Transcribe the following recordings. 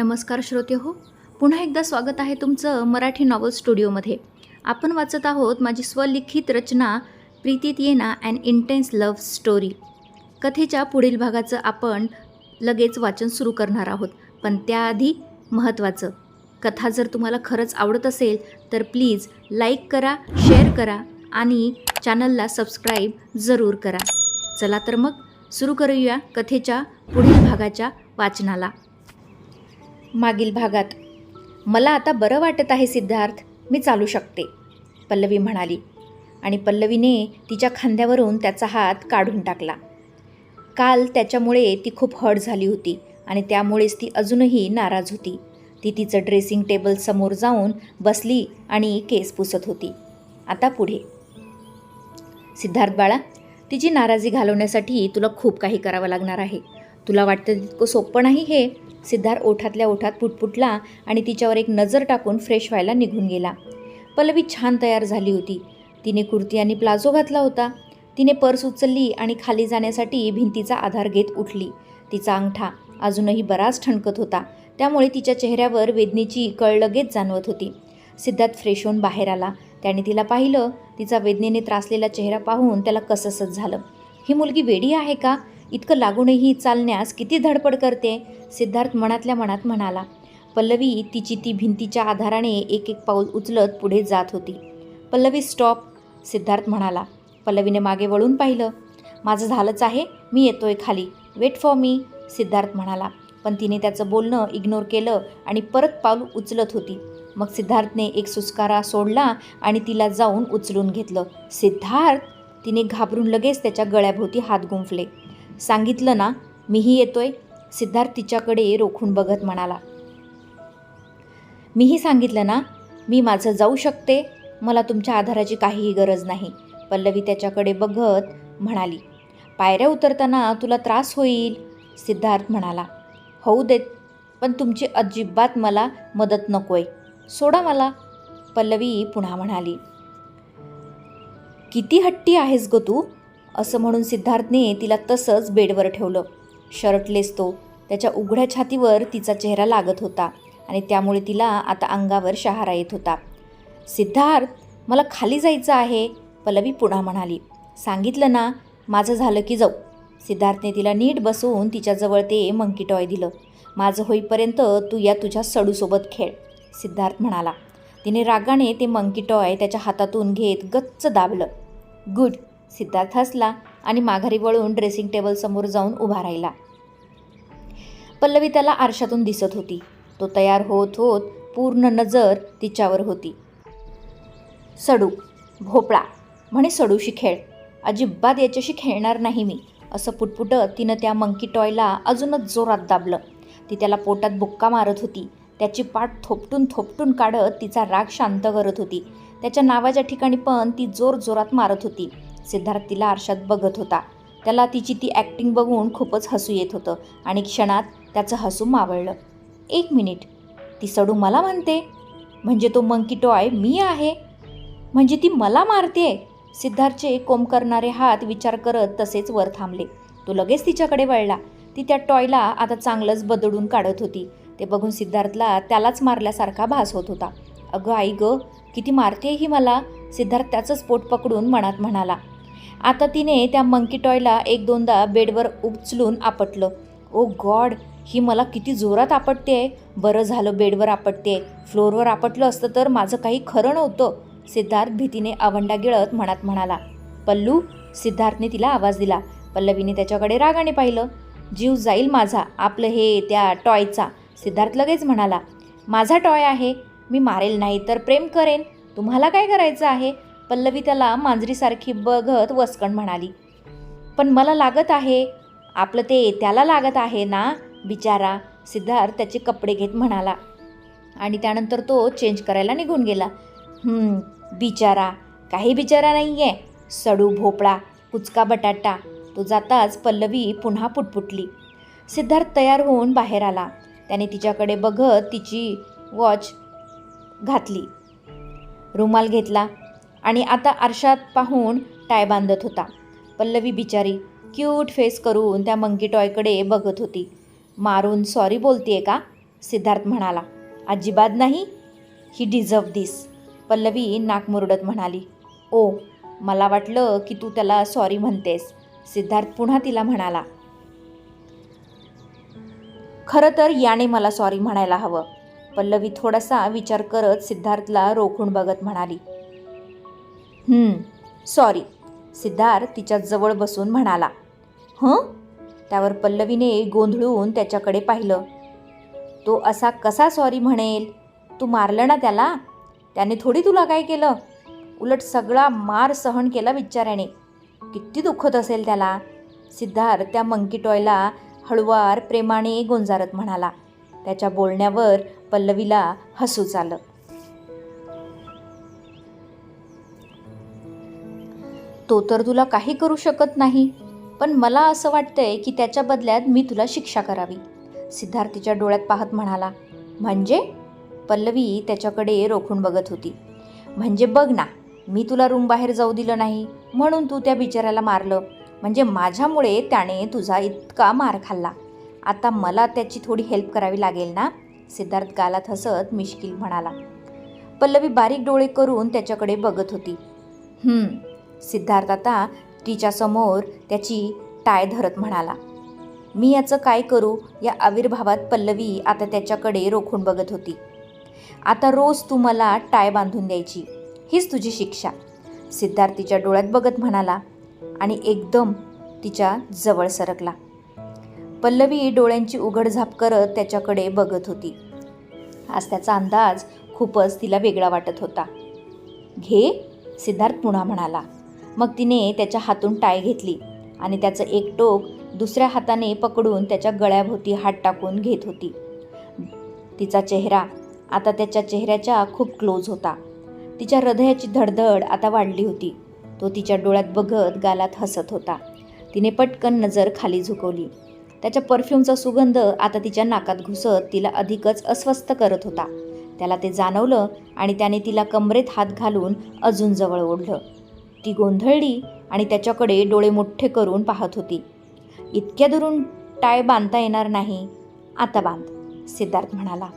नमस्कार श्रोते हो. पुन्हा एकदा स्वागत आहे तुमचं मराठी नॉवल स्टुडिओमध्ये आपण वाचत आहोत माझी स्वलिखित रचना प्रीतीत येना अँड इंटेन्स लव्ह स्टोरी कथेच्या पुढील भागाचं आपण लगेच वाचन सुरू करणार आहोत. पण त्याआधी महत्त्वाचं. कथा जर तुम्हाला खरंच आवडत असेल तर प्लीज लाईक करा शेअर करा आणि चॅनलला सबस्क्राईब जरूर करा. चला तर मग सुरू करूया कथेच्या पुढील भागाच्या वाचनाला. मागील भागात. मला आता बरं वाटत आहे सिद्धार्थ मी चालू शकते पल्लवी म्हणाली. आणि पल्लवीने तिच्या खांद्यावरून त्याचा हात काढून टाकला. काल त्याच्यामुळे ती खूप हट झाली होती आणि त्यामुळेच ती अजूनही नाराज होती. ती तिचं ड्रेसिंग टेबल समोर जाऊन बसली आणि केस पुसत होती. आता पुढे. सिद्धार्थ बाळा तिची नाराजी घालवण्यासाठी तुला खूप काही करावं लागणार आहे. तुला वाटतं तितकं सोपं नाही हे? सिद्धार्थ ओठातल्या ओठात पुटपुटला आणि तिच्यावर एक नजर टाकून फ्रेश व्हायला निघून गेला. पल्लवी छान तयार झाली होती. तिने कुर्ती आणि प्लाझो घातला होता. तिने पर्स उचलली आणि खाली जाण्यासाठी भिंतीचा आधार घेत उठली. तिचा अंगठा अजूनही बराच ठणकत होता. त्यामुळे तिच्या चेहऱ्यावर वेदनेची कळ लगेच जाणवत होती. सिद्धार्थ फ्रेश होऊन बाहेर आला. त्याने तिला पाहिलं. तिचा वेदनेने त्रासलेला चेहरा पाहून त्याला कसंसच झालं. ही मुलगी वेडी आहे का? इतकं लागूनही चालण्यास किती धडपड करते? सिद्धार्थ मनातल्या मनात म्हणाला. पल्लवी तिची ती भिंतीच्या आधाराने एक एक पाऊल उचलत पुढे जात होती. पल्लवी स्टॉप सिद्धार्थ म्हणाला. पल्लवीने मागे वळून पाहिलं. माझं झालंच आहे. मी येतोय खाली. वेट फॉर मी सिद्धार्थ म्हणाला. पण तिने त्याचं बोलणं इग्नोर केलं आणि परत पाऊल उचलत होती. मग सिद्धार्थने एक सुस्कारा सोडला आणि तिला जाऊन उचलून घेतलं. सिद्धार्थ! तिने घाबरून लगेच त्याच्या गळ्याभोवती हात गुंफले. सांगितलं ना मीही येतोय. सिद्धार्थ तिच्याकडे रोखून बघत म्हणाला. मीही सांगितलं ना मी माझं जाऊ शकते. मला तुमच्या आधाराची काहीही गरज नाही. पल्लवी त्याच्याकडे बघत म्हणाली. पायऱ्या उतरताना तुला त्रास होईल सिद्धार्थ म्हणाला. होऊ देत पण तुमची अजिबात मला मदत नकोय. सोडा मला पल्लवी पुन्हा म्हणाली. किती हट्टी आहेस ग तू? असं म्हणून सिद्धार्थने तिला तसंच बेडवर ठेवलं. शर्टलेस तो. त्याच्या उघड्या छातीवर तिचा चेहरा लागत होता आणि त्यामुळे तिला आता अंगावर शहारा येत होता. सिद्धार्थ मला खाली जायचं आहे पल्लवी पुन्हा म्हणाली. सांगितलं ना माझं झालं की जाऊ. सिद्धार्थने तिला नीट बसवून तिच्याजवळ ते मंकी टॉय दिलं. माझं होईपर्यंत तू या तुझ्या सडूसोबत खेळ सिद्धार्थ म्हणाला. तिने रागाने ते मंकी टॉय त्याच्या हातातून घेत गच्च दाबलं. गुड. सिद्धार्थ हसला आणि माघारी वळून ड्रेसिंग टेबलसमोर जाऊन उभा राहिला. पल्लवी त्याला आरशातून दिसत होती. तो तयार होत होत पूर्ण नजर तिच्यावर होती. सडू भोपळा म्हणे सडूशी खेळ. अजिबात याच्याशी खेळणार नाही मी असं पुटपुटत तिनं त्या मंकी टॉयला अजूनच जोरात दाबलं. ती त्याला पोटात बुक्का मारत होती. त्याची पाठ थोपटून थोपटून काढत तिचा राग शांत करत होती. त्याच्या नावाच्या ठिकाणी पण ती जोर जोरात मारत होती. सिद्धार्थ तिला आरशात बघत होता. त्याला तिची ती ॲक्टिंग बघून खूपच हसू येत होतं आणि क्षणात त्याचं हसू मावळलं. एक मिनिट ती सडू मला म्हणते? म्हणजे तो मंकी टॉय मी आहे? म्हणजे ती मला मारते? सिद्धार्थचे कोंब करणारे हात विचार करत तसेच वर थांबले. तो लगेच तिच्याकडे वळला. ती त्या टॉयला आता चांगलंच बदडून काढत होती. ते बघून सिद्धार्थला त्यालाच मारल्यासारखा भास होत होता. अगं आई ग किती मारते ही मला? सिद्धार्थ त्याचंच पोट पकडून मनात म्हणाला. आता तिने त्या मंकी टॉयला एक दोनदा बेडवर उचलून आपटलं. ओ गॉड ही मला किती जोरात आपटते. बरं झालं बेडवर आपटते. फ्लोअरवर आपटलं असतं तर माझं काही खरं नव्हतं सिद्धार्थ भीतीने आवंडा गिळत मनात म्हणाला. पल्लू सिद्धार्थने तिला आवाज दिला. पल्लवीने त्याच्याकडे रागाने पाहिलं. जीव जाईल माझा आपलं हे त्या टॉयचा. सिद्धार्थ लगेच म्हणाला माझा टॉय आहे मी मारेल नाही तर प्रेम करेन. तुम्हाला काय करायचं आहे? पल्लवी त्याला मांजरीसारखी बघत वसकण म्हणाली पण मला लागत आहे आपलं ते त्याला लागत आहे ना बिचारा सिद्धार्थ त्याचे कपडे घेत म्हणाला. आणि त्यानंतर तो चेंज करायला निघून गेला. बिचारा काही बिचारा नाही आहे सडू भोपळा कुचका बटाटा. तो जाताच पल्लवी पुन्हा पुटपुटली. सिद्धार्थ तयार होऊन बाहेर आला. त्याने तिच्याकडे बघत तिची वॉच घातली. रुमाल घेतला. आणि आता आरशात पाहून टाय बांधत होता. पल्लवी बिचारी क्यूट फेस करून त्या मंकी टॉयकडे बघत होती. मारून सॉरी बोलतीये का? सिद्धार्थ म्हणाला. अजिबात नाही. ही डिझर्व दिस. पल्लवी नाक मुरडत म्हणाली. ओ मला वाटलं की तू त्याला सॉरी म्हणतेस. सिद्धार्थ पुन्हा तिला म्हणाला. खरं तर याने मला सॉरी म्हणायला हवं. पल्लवी थोडासा विचार करत सिद्धार्थला रोखून बघत म्हणाली. सॉरी सिद्धार्थ तिच्या जवळ बसून म्हणाला. हं? त्यावर पल्लवीने गोंधळून त्याच्याकडे पाहिलं. तो असा कसा सॉरी म्हणेल? तू मारलं ना त्याला? त्याने थोडी तुला काय केलं? उलट सगळा मार सहन केला बिचाऱ्याने किती दुखत असेल त्याला? सिद्धार्थ त्या मंकी टॉयला हळुवार प्रेमाने गोंजारत म्हणाला. त्याच्या बोलण्यावर पल्लवीला हसूच आलं तो तर तुला काही करू शकत नाही. पण मला असं वाटतंय की त्याच्या बदल्यात मी तुला शिक्षा करावी. सिद्धार्थीच्या डोळ्यात पाहत म्हणाला म्हणजे? पल्लवी त्याच्याकडे रोखून बघत होती. म्हणजे बघ ना मी तुला रूम बाहेर जाऊ दिलं नाही म्हणून तू त्या बिचाऱ्याला मारलं. म्हणजे माझ्यामुळे त्याने तुझा इतका मार खाल्ला. आता मला त्याची थोडी हेल्प करावी लागेल ना? सिद्धार्थ गालात हसत मिश्किल म्हणाला. पल्लवी बारीक डोळे करून त्याच्याकडे बघत होती. सिद्धार्थ आता तिच्यासमोर त्याची टाय धरत म्हणाला मी याचं काय करू? या आविर्भावात पल्लवी आता त्याच्याकडे रोखून बघत होती. आता रोज तू मला टाय बांधून द्यायची. हीच तुझी शिक्षा. सिद्धार्थ तिच्या डोळ्यात बघत म्हणाला आणि एकदम तिच्या जवळ सरकला. पल्लवी डोळ्यांची उघडझाप करत त्याच्याकडे बघत होती. आज त्याचा अंदाज खूपच तिला वेगळा वाटत होता. घे सिद्धार्थ पुन्हा म्हणाला. मग तिने त्याच्या हातून टाय घेतली आणि त्याचं एक टोक दुसऱ्या हाताने पकडून त्याच्या गळ्याभोवती हात टाकून घेत होती. तिचा चेहरा आता त्याच्या चेहऱ्याच्या खूप क्लोज होता. तिच्या हृदयाची धडधड आता वाढली होती. तो तिच्या डोळ्यात बघत गालात हसत होता. तिने पटकन नजर खाली झुकवली. त्याच्या परफ्यूमचा सुगंध आता तिच्या नाकात घुसत तिला अधिकच अस्वस्थ करत होता. त्याला ते जाणवलं आणि त्याने तिला कमरेत हात घालून अजून जवळ ओढलं. ती गोंधळली आणि त्याच्याकडे डोळे मोठे करून पाहत होती. इतक्या दुरून टाय बांधता येणार नाही. आता बांध सिद्धार्थ म्हणाला.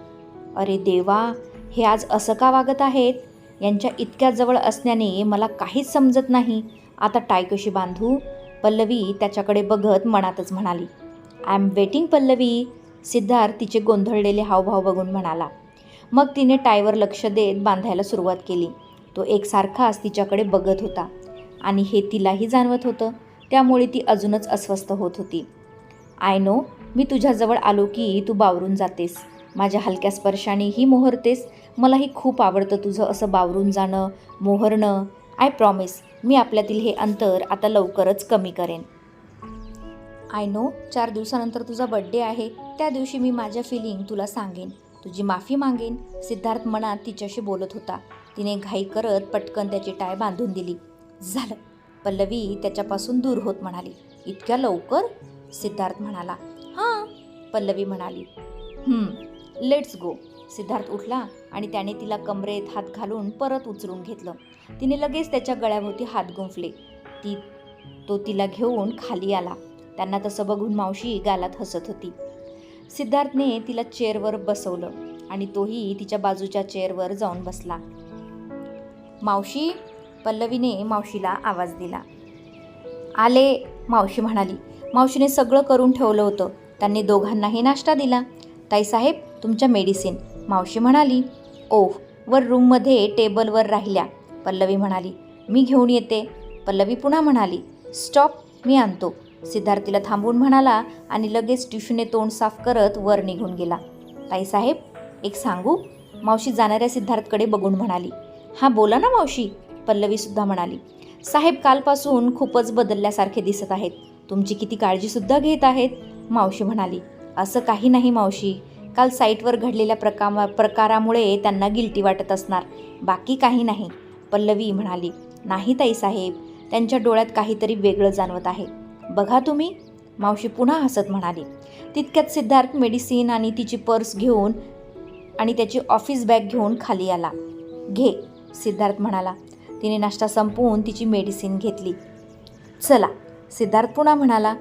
अरे देवा हे आज असं का वागत आहेत? यांच्या इतक्या जवळ असण्याने मला काहीच समजत नाही. आता टाय कशी बांधू? पल्लवी त्याच्याकडे बघत मनातच म्हणाली. I am waiting Pallavi Siddharth तिचे गोंधळलेले हावभाव बघून म्हणाला. मग तिने टायवर लक्ष देत बांधायला सुरुवात केली. तो एकसारखाच तिच्याकडे बघत होता. आणि हे तिलाही जाणवत होतं. त्यामुळे ती अजूनच अस्वस्थ होत होती. आय नो मी तुझ्याजवळ आलो की तू बावरून जातेस. माझ्या हलक्या स्पर्शानेही मोहरतेस. मलाही खूप आवडतं तुझं असं बावरून जाणं मोहरणं. आय प्रॉमिस मी आपल्यातील हे अंतर आता लवकरच कमी करेन. आय नो चार दिवसानंतर तुझा बड्डे आहे. त्या दिवशी मी माझ्या फिलिंग तुला सांगेन. तुझी माफी मागेन सिद्धार्थ मनात तिच्याशी बोलत होता. तिने घाई करत पटकन त्याची टाय बांधून दिली. झालं. पल्लवी त्याच्यापासून दूर होत म्हणाली. इतक्या लवकर? सिद्धार्थ म्हणाला. हां. पल्लवी म्हणाली. लेट्स गो सिद्धार्थ उठला आणि त्याने तिला कमरेत हात घालून परत उचलून घेतलं. तिने लगेच त्याच्या गळ्याभोवती हात गुंफले. ती तो तिला घेऊन खाली आला. त्यांना तसं बघून मावशी गालात हसत होती. सिद्धार्थने तिला चेअरवर बसवलं आणि तोही तिच्या बाजूच्या चेअरवर जाऊन बसला. मावशी पल्लवीने मावशीला आवाज दिला. आले मावशी म्हणाली मावशीने सगळं करून ठेवलं होतं. त्यांनी दोघांनाही नाश्ता दिला. ताईसाहेब तुमच्या मेडिसिन. मावशी म्हणाली ओफ वर रूममध्ये टेबलवर राहिल्या. पल्लवी म्हणाली मी घेऊन येते. पल्लवी पुन्हा म्हणाली स्टॉप मी आणतो. सिद्धार्थीला थांबून थांबवून म्हणाला आणि लगेच टिश्यूने तोंड साफ करत वर निघून गेला. ताईसाहेब एक सांगू? मावशी जाणाऱ्या सिद्धार्थकडे बघून म्हणाली हां बोला ना मावशी पल्लवीसुद्धा म्हणाली. साहेब कालपासून खूपच बदलल्यासारखे दिसत आहेत. तुमची किती काळजीसुद्धा घेत आहेत मावशी म्हणाली. असं काही नाही मावशी. काल साईटवर घडलेल्या प्रका प्रकारामुळे त्यांना गिल्टी वाटत असणार. बाकी काही नाही पल्लवी म्हणाली. नाही ताई साहेब त्यांच्या डोळ्यात काहीतरी वेगळं जाणवत आहे. बघा तुम्ही मावशी पुन्हा हसत म्हणाली. तितक्यात सिद्धार्थ मेडिसिन आणि तिची पर्स घेऊन आणि त्याची ऑफिस बॅग घेऊन खाली आला. घे सिद्धार्थ म्हणाला तिने नाश्ता संपवून तिची मेडिसिन घेतली. चला सिद्धार्थ पुन्हा म्हणाला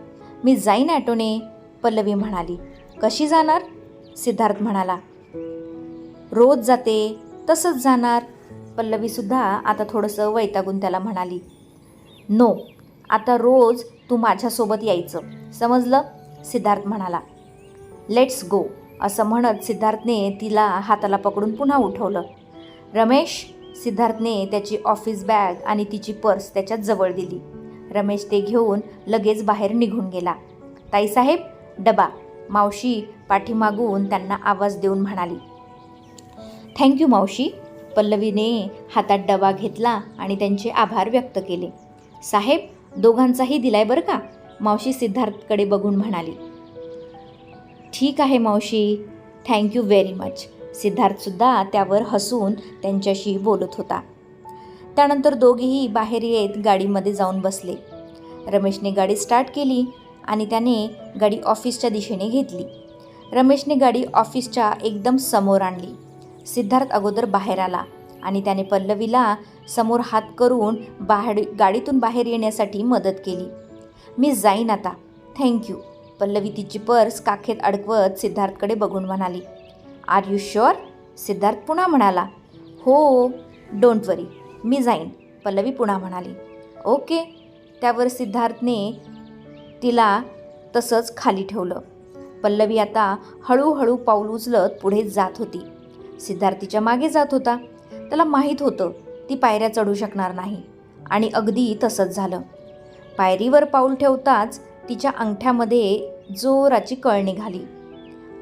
मी जाईन ॲटोने पल्लवी म्हणाली. कशी जाणार? सिद्धार्थ म्हणाला. रोज जाते तसंच जाणार पल्लवीसुद्धा आता थोडंसं वैतागून त्याला म्हणाली. नो आता रोज तू माझ्यासोबत यायचं समजलं? सिद्धार्थ म्हणाला. लेट्स गो असं म्हणत सिद्धार्थने तिला हाताला पकडून पुन्हा उठवलं. रमेश सिद्धार्थने त्याची ऑफिस बॅग आणि तिची पर्स त्याच्यात जवळ दिली. रमेश ते घेऊन लगेच बाहेर निघून गेला. ताईसाहेब डबा. मावशी पाठीमागून त्यांना आवाज देऊन म्हणाली थँक्यू मावशी. पल्लवीने हातात डबा घेतला आणि त्यांचे आभार व्यक्त केले. साहेब दोघांचाही दिलाय बरं का? मावशी सिद्धार्थकडे बघून म्हणाली ठीक आहे मावशी. थँक्यू व्हेरी मच सिद्धार्थसुद्धा त्यावर हसून त्यांच्याशी बोलत होता. त्यानंतर दोघेही बाहेर येत गाडीमध्ये जाऊन बसले. रमेशने गाडी स्टार्ट केली आणि त्याने गाडी ऑफिसच्या दिशेने घेतली. रमेशने गाडी ऑफिसच्या एकदम समोर आणली. सिद्धार्थ अगोदर बाहेर आला आणि त्याने पल्लवीला समोर हात करून बाहेर गाडीतून बाहेर येण्यासाठी मदत केली. मी जाईन आता. थँक्यू पल्लवी तिची पर्स काखेत अडकवत सिद्धार्थकडे बघून म्हणाली. R you sure? सिद्धार्थ पुन्हा म्हणाला हो डोंट वरी मी जाईन पल्लवी पुन्हा म्हणाली. ओके. त्यावर सिद्धार्थने तिला तसंच खाली ठेवलं. पल्लवी आता हळूहळू पाऊल उचलत पुढे जात होती. सिद्धार्थ तिच्यामागे जात होता. त्याला माहीत होतं ती पायऱ्या चढू शकणार नाही. आणि अगदी तसंच झालं. पायरीवर पाऊल ठेवताच तिच्या अंगठ्यामध्ये जोराची कळ निघाली.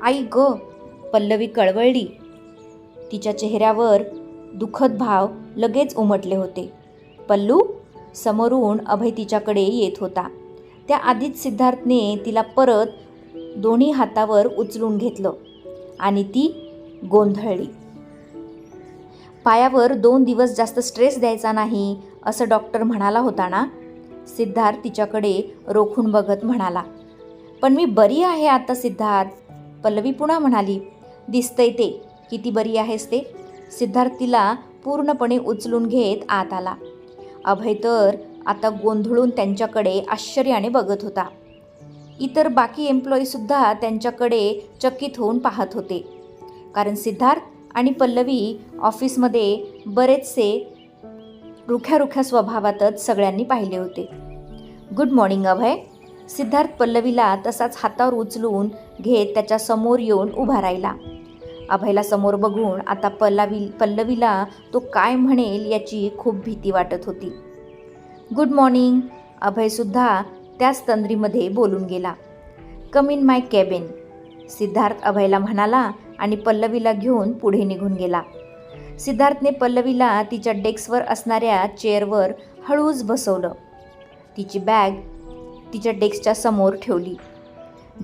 आई ग पल्लवी कळवळली. तिच्या चेहऱ्यावर दुखद भाव लगेच उमटले होते. पल्लू समोरून अभय तिच्याकडे येत होता. त्या आधीच सिद्धार्थने तिला परत दोन्ही हातावर उचलून घेतलं आणि ती गोंधळली. पायावर दोन दिवस जास्त स्ट्रेस द्यायचा नाही असं डॉक्टर म्हणाला होता ना? सिद्धार्थ तिच्याकडे रोखून बघत म्हणाला. पण मी बरी आहे आता सिद्धार्थ पल्लवी पुन्हा म्हणाली. दिसतंय ते. किती बरी आहेस ते. सिद्धार्थ तिला पूर्णपणे उचलून घेत आत आला. अभय तर आता गोंधळून त्यांच्याकडे आश्चर्याने बघत होता. इतर बाकी एम्प्लॉईसुद्धा त्यांच्याकडे चकित होऊन पाहत होते. कारण सिद्धार्थ आणि पल्लवी ऑफिसमध्ये बरेचसे रुख्या रुख्या स्वभावातच सगळ्यांनी पाहिले होते. Good morning Abhay. सिद्धार्थ पल्लवीला तसाच हातावर उचलून घेत त्याच्यासमोर येऊन उभा राहिला. अभयला समोर बघून आता पल्लवी पल्लवीला तो काय म्हणेल याची खूप भीती वाटत होती. गुड मॉर्निंग अभयसुद्धा त्याच तंद्रीमध्ये बोलून गेला. Come in my cabin Siddharth अभयला म्हणाला आणि पल्लवीला घेऊन पुढे निघून गेला. सिद्धार्थने पल्लवीला तिच्या डेस्कवर असणाऱ्या चेअरवर हळूच बसवलं. तिची बॅग तिच्या डेस्कच्या समोर ठेवली.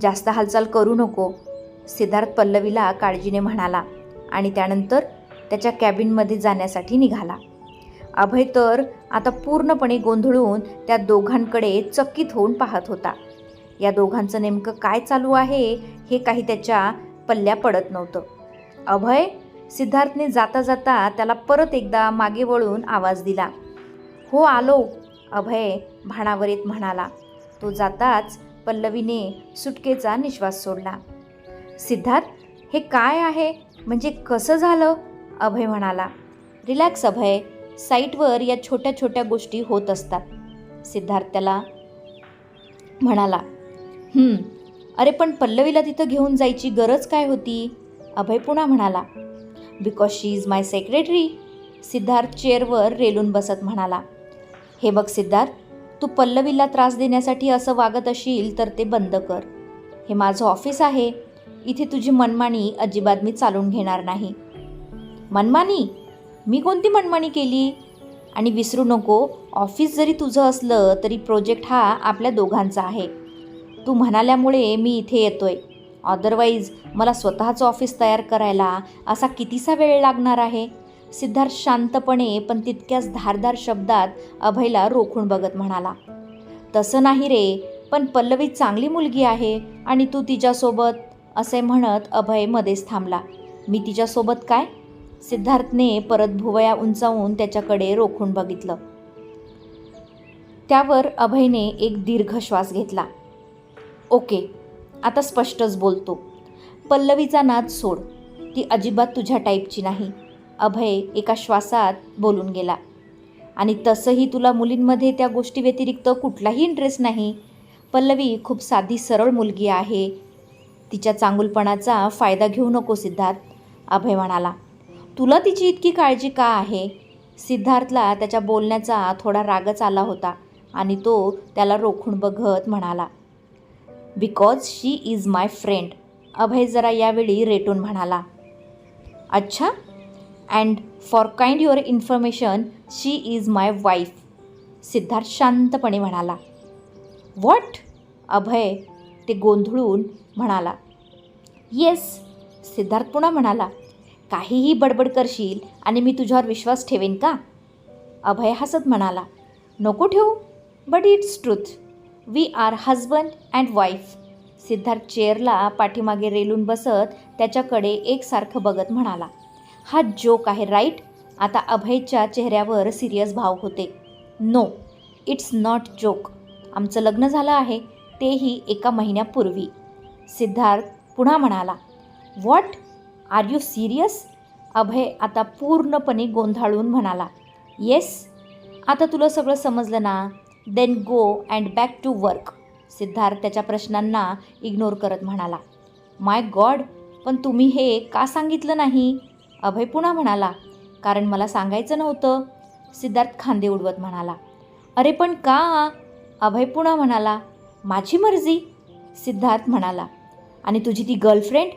जास्त हालचाल करू नको सिद्धार्थ पल्लवीला काळजीने म्हणाला आणि त्यानंतर त्याच्या कॅबिनमध्ये जाण्यासाठी निघाला. अभय तर आता पूर्णपणे गोंधळून त्या दोघांकडे चकित होऊन पाहत होता. या दोघांचं नेमकं काय चालू आहे हे काही त्याच्या पल्ल्या पडत नव्हतं. अभय सिद्धार्थने जाता जाता त्याला परत एकदा मागे वळून आवाज दिला. हो आलो अभय भाणावर येत म्हणाला. तो जाताच पल्लवीने सुटकेचा निश्वास सोडला. सिद्धार्थ हे काय आहे? म्हणजे कसं झालं? अभय म्हणाला. रिलॅक्स अभय साईटवर या छोट्या छोट्या गोष्टी होत असतात. सिद्धार्थ त्याला म्हणाला अरे पण पल्लवीला तिथं घेऊन जायची गरज काय होती? अभय पुन्हा म्हणाला because she is my secretary Siddharth चेअरवर रेलून बसत म्हणाला हे बघ सिद्धार्थ तू पल्लवीला त्रास देण्यासाठी असं वागत असशील तर ते बंद कर. हे माझं ऑफिस आहे. इथे तुझी मनमानी अजिबात मी चालून घेणार नाही. मनमानी? मी कोणती मनमानी केली? आणि विसरू नको ऑफिस जरी तुझं असलं तरी प्रोजेक्ट हा आपल्या दोघांचा आहे. तू म्हणाल्यामुळे मी इथे येतोय. अदरवाईज मला स्वतःचं ऑफिस तयार करायला असा कितीसा वेळ लागणार आहे? सिद्धार्थ शांतपणे पण तितक्याच धारदार शब्दात अभयला रोखून बघत म्हणाला. तसं नाही रे पण पल्लवी चांगली मुलगी आहे आणि तू तिच्यासोबत असे म्हणत अभय मध्येच थांबला. मी तिच्यासोबत काय? सिद्धार्थने परत भुवया उंचावून त्याच्याकडे रोखून बघितलं. त्यावर अभयने एक दीर्घ श्वास घेतला. ओके आता स्पष्टच बोलतो. पल्लवीचा नाद सोड. ती अजिबात तुझ्या टाईपची नाही. अभय एका श्वासात बोलून गेला. आणि तसंही तुला मुलींमध्ये त्या गोष्टी व्यतिरिक्त कुठलाही इंटरेस्ट नाही. पल्लवी खूप साधी सरळ मुलगी आहे. तिच्या चांगुलपणाचा फायदा घेऊ नको सिद्धार्थ अभय म्हणाला. तुला तिची इतकी काळजी का आहे? सिद्धार्थला त्याच्या बोलण्याचा थोडा रागच आला होता आणि तो त्याला रोखून बघत म्हणाला because she is my friend Abhay जरा यावेळी रेटून म्हणाला. अच्छा? And for kind your information she is my wife Siddharth शांतपणे म्हणाला. व्हॉट अभय ते गोंधळून म्हणाला येस सिद्धार्थ पुन्हा म्हणाला काहीही बडबड करशील आणि मी तुझ्यावर विश्वास ठेवेन का? अभय हसत म्हणाला नको ठेवू but it's truth we are husband and wife Siddharth चेअरला पाठीमागे रेलून बसत त्याच्याकडे एकसारखं बघत म्हणाला हा जोक आहे राईट आता अभयच्या चेहऱ्यावर सिरियस भाव होते. नो इट्स नॉट जोक आमचं लग्न झालं आहे तेही एका महिन्यापूर्वी. सिद्धार्थ पुन्हा म्हणाला what are you serious Abhay आता पूर्णपणे गोंधळून म्हणाला येस आता तुला सगळं समजलं ना? Then go and back to work Siddharth त्याच्या प्रश्नांना इग्नोर करत म्हणाला माय गॉड पण तुम्ही हे का सांगितलं नाही? अभय पुन्हा म्हणाला कारण मला सांगायचं नव्हतं. सिद्धार्थ खांदे उडवत म्हणाला अरे पण का? अभय पुन्हा म्हणाला माझी मर्जी. सिद्धार्थ म्हणाला आणि तुझी ती गर्लफ्रेंड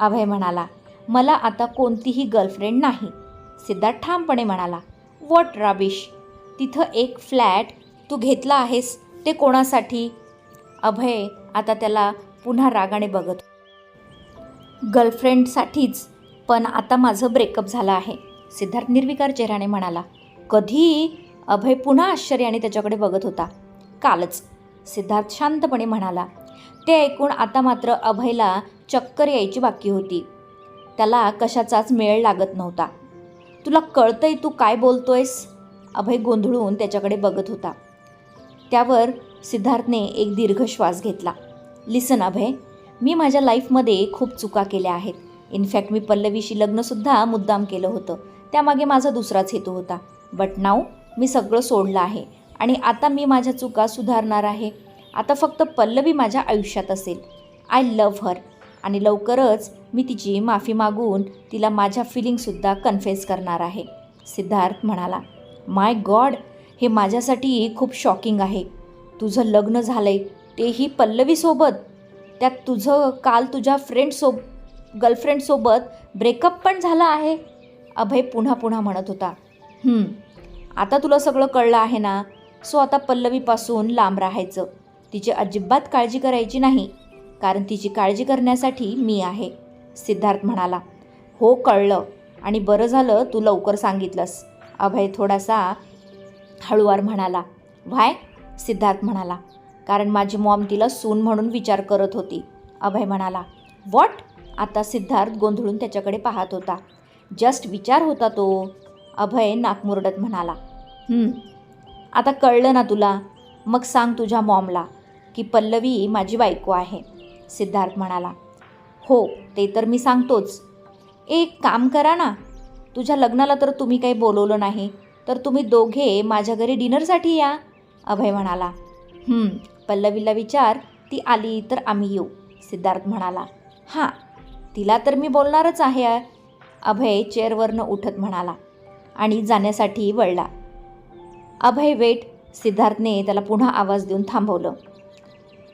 अभय म्हणाला मला आता कोणतीही गर्लफ्रेंड नाही. सिद्धार्थ ठामपणे म्हणाला वॉट राबिश तिथं एक फ्लॅट तू घेतला आहेस ते कोणासाठी? अभय आता त्याला पुन्हा रागाने बघत गर्लफ्रेंडसाठीच पण आता माझं ब्रेकअप झालं आहे. सिद्धार्थ निर्विकार चेहऱ्याने म्हणाला कधी? अभय पुन्हा आश्चर्याने त्याच्याकडे बघत होता. कालच. सिद्धार्थ शांतपणे म्हणाला ते ऐकून आता मात्र अभयला चक्कर यायची बाकी होती. त्याला कशाचाच मेळ लागत नव्हता. तुला कळतंय तू काय बोलतोयस? अभय गोंधळून त्याच्याकडे बघत होता. त्यावर सिद्धार्थने एक दीर्घ श्वास घेतला. लिसन अभय मी माझ्या लाईफमध्ये खूप चुका केल्या आहेत. इनफॅक्ट मी पल्लवीशी लग्नसुद्धा मुद्दाम केलं होतं. त्यामागे माझा दुसराच हेतू होता. बट नाव मी सगळं सोडलं आहे आणि आता मी माझ्या चुका सुधारणार आहे. आता फक्त पल्लवी माझ्या आयुष्यात असेल. आय लव्ह हर आणि लवकरच मी तिची माफी मागून तिला माझ्या फिलिंगसुद्धा कन्फेस करणार आहे. सिद्धार्थ म्हणाला माय गॉड हे माझ्यासाठी खूप शॉकिंग आहे. तुझं लग्न झालं आहे तेही पल्लवीसोबत त्यात तुझं काल तुझ्या फ्रेंडसोब गर्लफ्रेंडसोबत ब्रेकअप पण झालं आहे. अभय पुन्हा पुन्हा म्हणत होता आता तुला सगळं कळलं आहे ना? सो आता पल्लवीपासून लांब राहायचं. तिची अजिबात काळजी करायची नाही कारण तिची काळजी करण्यासाठी मी आहे सिद्धार्थ म्हणाला. हो कळलं. आणि बरं झालं तू लवकर सांगितलंस. अभय थोडासा हळुवार म्हणाला. व्हाय सिद्धार्थ म्हणाला. कारण माझी मॉम तिला सून म्हणून विचार करत होती. अभय म्हणाला. व्हॉट आता सिद्धार्थ गोंधळून त्याच्याकडे पाहत होता. जस्ट विचार होता तो. अभय नाकमुरडत म्हणाला. आता कळलं ना तुला. मग सांग तुझ्या मॉमला. की पल्लवी माझी बायको आहे सिद्धार्थ म्हणाला. हो ते तर मी सांगतोच. एक काम करा ना तुझ्या लग्नाला तर तुम्ही काही बोलवलं नाही तर तुम्ही दोघे माझ्या घरी डिनरसाठी या अभय म्हणाला. पल्लवीला विचार ती आली तर आम्ही येऊ सिद्धार्थ म्हणाला. हां तिला तर मी बोलणारच आहे अभय चेअरवरनं उठत म्हणाला आणि जाण्यासाठी वळला. अभय वेट सिद्धार्थने त्याला पुन्हा आवाज देऊन थांबवलं.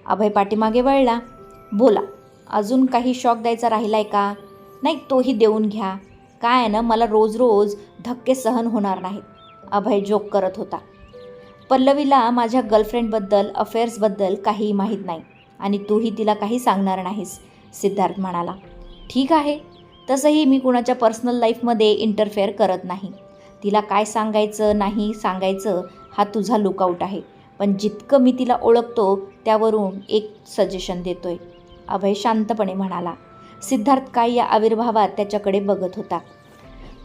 अभय पाठीमागे वळला. बोला अजून काही शॉक द्यायचा राहिला आहे का? नाही तोही देऊन घ्या. काय आहे ना मला रोज रोज धक्के सहन होणार नाहीत अभय जोक करत होता. पल्लवीला माझ्या गर्लफ्रेंडबद्दल अफेअर्सबद्दल काहीही माहीत नाही आणि तूही तिला काही सांगणार नाहीस सिद्धार्थ म्हणाला. ठीक आहे. तसंही मी कुणाच्या पर्सनल लाईफमध्ये इंटरफेअर करत नाही. तिला काय सांगायचं नाही सांगायचं हा तुझा लुकआउट आहे. पण जितकं मी तिला ओळखतो त्यावरून एक सजेशन देतोय. अभय शांतपणे म्हणाला सिद्धार्थ काय या आविर्भावात त्याच्याकडे बघत होता?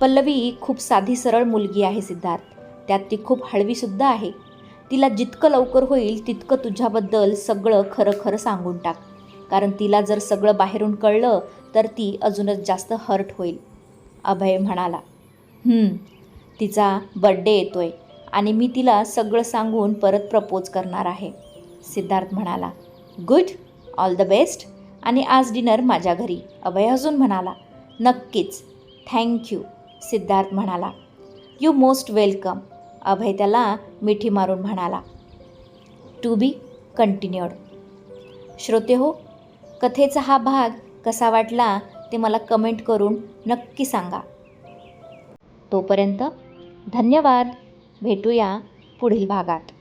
पल्लवी खूप साधी सरळ मुलगी आहे सिद्धार्थ. त्यात ती खूप हळवीसुद्धा आहे. तिला जितकं लवकर होईल तितकं तुझ्याबद्दल सगळं खरं खरं सांगून टाक. कारण तिला जर सगळं बाहेरून कळलं तर ती अजूनच जास्त हर्ट होईल. अभय म्हणाला तिचा बड्डे येतोय आणि मी तिला सगळं सांगून परत प्रपोज करणार आहे. सिद्धार्थ म्हणाला गुड ऑल द बेस्ट. आणि आज डिनर माझ्या घरी. अभय अजून म्हणाला नक्कीच. थँक्यू सिद्धार्थ म्हणाला यू मोस्ट वेलकम. अभय त्याला मिठी मारून म्हणाला टू बी कंटिन्युअड. श्रोते हो कथेचा हा भाग कसा वाटला ते मला कमेंट करून नक्की सांगा. तोपर्यंत धन्यवाद. भेटूया पुढील भागात.